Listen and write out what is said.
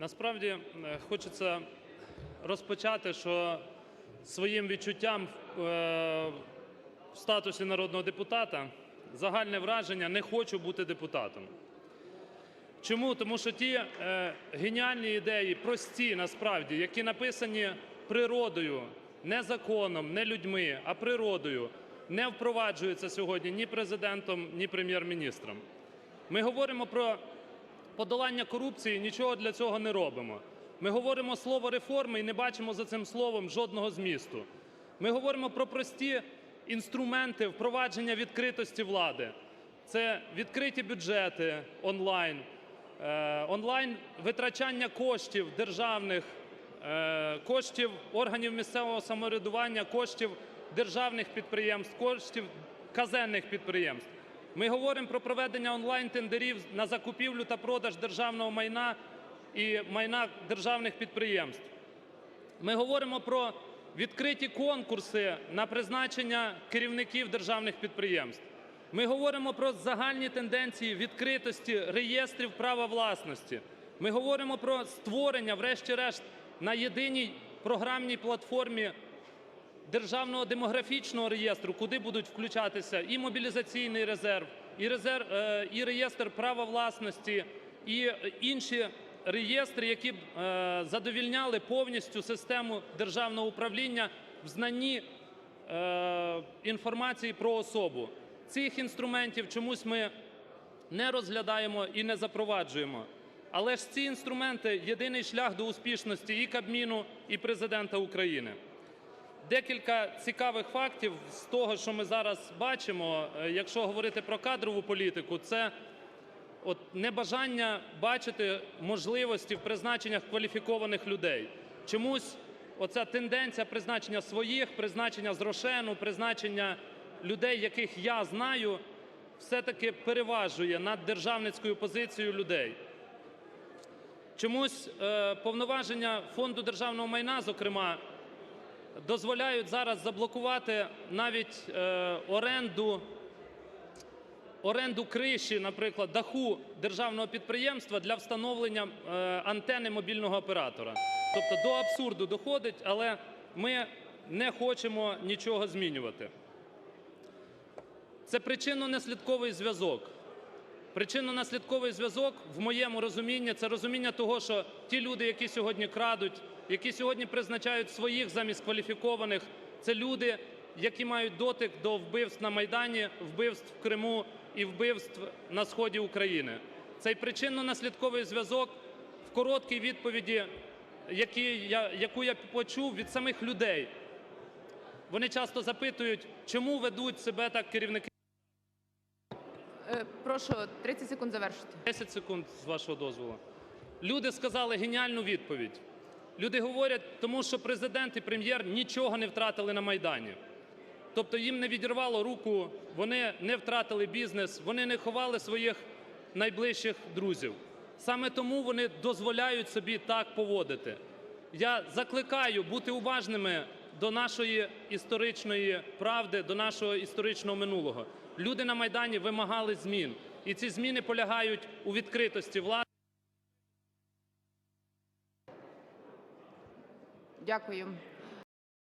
Насправді е, хочеться розпочати, що своїм відчуттям е, в статусі народного депутата загальне враження не хочу бути депутатом. Чому? Тому що ті е, геніальні ідеї, прості насправді, які написані природою, не законом, не людьми, а природою, не впроваджуються сьогодні ні президентом, ні прем'єр-міністром. Ми говоримо про подолання корупції, нічого для цього не робимо. Ми говоримо слово реформи і не бачимо за цим словом жодного змісту. Ми говоримо про прості інструменти впровадження відкритості влади. Це відкриті бюджети онлайн, е, онлайн витрачання коштів державних, е, коштів органів місцевого самоврядування, коштів державних підприємств, коштів казенних підприємств. Ми говоримо про проведення онлайн-тендерів на закупівлю та продаж державного майна і майна державних підприємств. Ми говоримо про відкриті конкурси на призначення керівників державних підприємств. Ми говоримо про загальні тенденції відкритості реєстрів права власності. Ми говоримо про створення, врешті-решт, на єдиній програмній платформі державного демографічного реєстру, куди будуть включатися і мобілізаційний резерв, і резерв, е, і реєстр права власності, і інші реєстри, які б е, задовільняли повністю систему державного управління в знанні е, інформації про особу. Цих інструментів чомусь ми не розглядаємо і не запроваджуємо. Але ж ці інструменти єдиний шлях до успішності і Кабміну, і президента України. Декілька цікавих фактів з того, що ми зараз бачимо, е, якщо говорити про кадрову політику, це от небажання бачити можливості в призначеннях кваліфікованих людей. Чомусь оця тенденція призначення своїх, призначення з Рошену, призначення людей, яких я знаю, все-таки переважує над державницькою позицією людей. Чомусь е, повноваження фонду державного майна, зокрема, дозволяють зараз заблокувати навіть е, оренду, оренду криші, наприклад, даху державного підприємства для встановлення е, антени мобільного оператора. Тобто до абсурду доходить, але ми не хочемо нічого змінювати. Це причинно-наслідковий зв'язок. Причинно-наслідковий зв'язок, в моєму розумінні, це розуміння того, що ті люди, які сьогодні крадуть, які сьогодні призначають своїх замість кваліфікованих, це люди, які мають дотик до вбивств на Майдані, вбивств в Криму і вбивств на сході України. Цей причинно-наслідковий зв'язок в короткій відповіді, яку я почув від самих людей. Вони часто запитують, чому ведуть себе так керівники. Прошу 30 секунд завершити. 10 секунд з вашого дозволу. Люди сказали геніальну відповідь. Люди говорять, тому що президент і прем'єр нічого не втратили на Майдані. Тобто їм не відірвало руку, вони не втратили бізнес, вони не ховали своїх найближчих друзів. Саме тому вони дозволяють собі так поводити. Я закликаю бути уважними до нашої історичної правди, до нашого історичного минулого. Люди на Майдані вимагали змін, і ці зміни полягають у відкритості влади. Дякую.